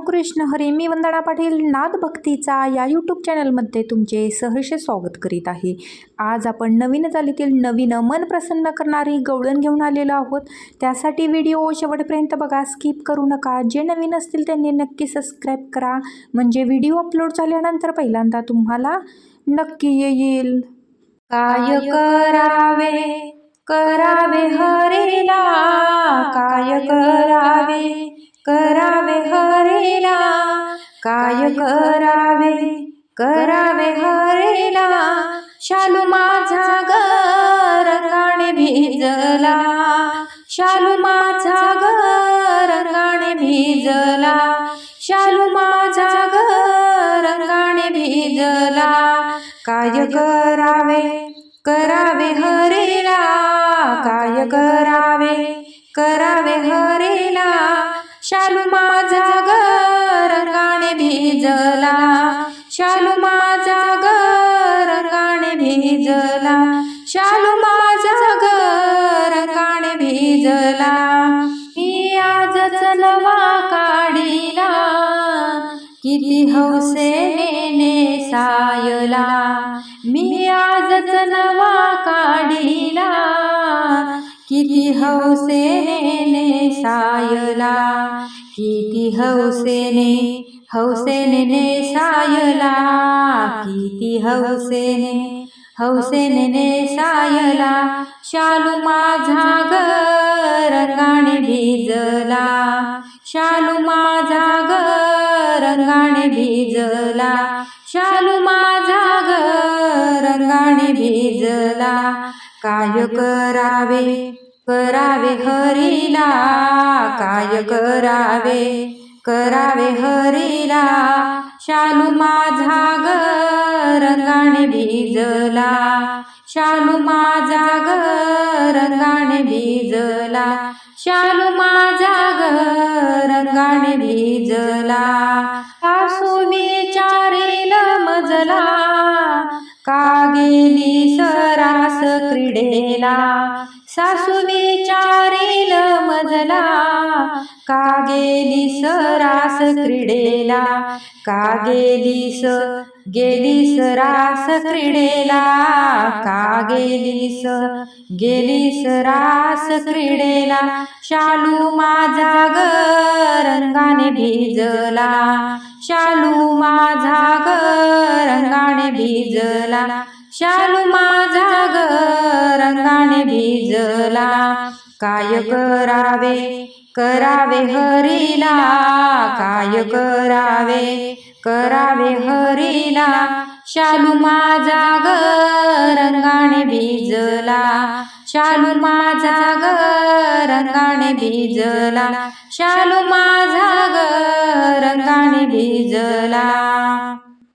रामकृष्ण हरी मी वंदना पाटील नाद भक्तीचा या यूट्यूब चॅनलमध्ये तुमचे सहर्ष स्वागत करीत आहे. आज आपण नवीन चालीतील नवीन मन प्रसन्न करणारी गवळण घेऊन आलेलो आहोत. त्यासाठी व्हिडिओ शेवटपर्यंत बघा स्किप करू नका. जे नवीन असतील त्यांनी नक्की सबस्क्राईब करा. म्हणजे व्हिडिओ अपलोड झाल्यानंतर पहिल्यांदा तुम्हाला नक्की येईल. काय करावे? करावे हरेला? काय करावे? करावे हरेला. काय करावे? करावे हरेला. शालू माझा घर रंगाने भिजला. शालू माझा घर रंगाने भिजला. शालू माझा घर रंगाने भिजला. काय करावे? करावे हरेला. काय करावे? करावे हरेला. शालू माझा भिजला. शालू माझा घर रंगाने भिजला. शालू माझा घर रंगाने भिजला. मी आजच नवा काढीला. किती हौसेने सायला मी आजच नवा काढीला. किती हौसेने सायला किती हौसेने हौसेने सायला किती हौसेने हौसेने सायला शालू माझा घर रंगाने भिजला शालू माझा घर रंगाने भिजला शालू माझा घर रंगाने भिजला. काय करावे करावे हरीला काय करावे करावे हरीला शालू माझा घर रंगाने भिजला. शालू माझा घर रंगाने भिजला. शालू माझा घर रंगाने भिजला. सासू विचारेल मजला का गेली सरास क्रीडेला? सासू विचार समजला का गेली सरास क्रीडेला. का गेलीस गेलीस रास क्रीडेला. का गेलीस गेलीस रास क्रीडेला. शालू माझा ग रंगाने भिजला. शालू माझा ग रंगाने भिजला. शालू माझा रंगाने भिजला. काय करावे करावे हरीला. काय करावे करावे हरीला. शालू माझा ग रंगाने भिजला. शालू माझा ग रंगाने भिजला. शालू माझा ग रंगाने भिजला.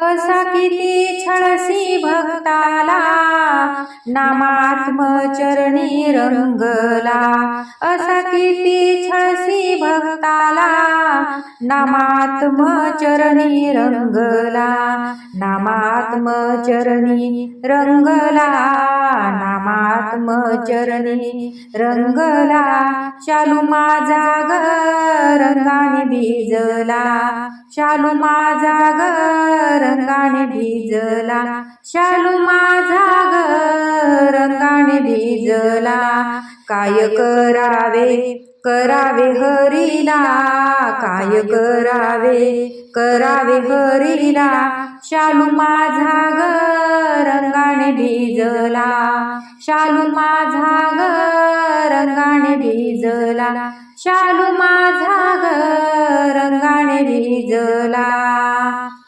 कसा किती छळसी भक्ताला नामात्मचरणी रंगला. असा किती छळसी भक्ताला नामात्मचरणी रंगला नामात्मचरणी रंगला नामात्मचरणी रंगला. शालू माझा घर रंगाने भिजला शालू माझा घर रंगाने भिजला. शालू माझा ग रंगाने भिजला काय करावे? करावे हरीला काय करावे? करावे हरीला शालू माझा ग रंगाने भिजला. शालू माझा ग रंगाने भिजला. शालू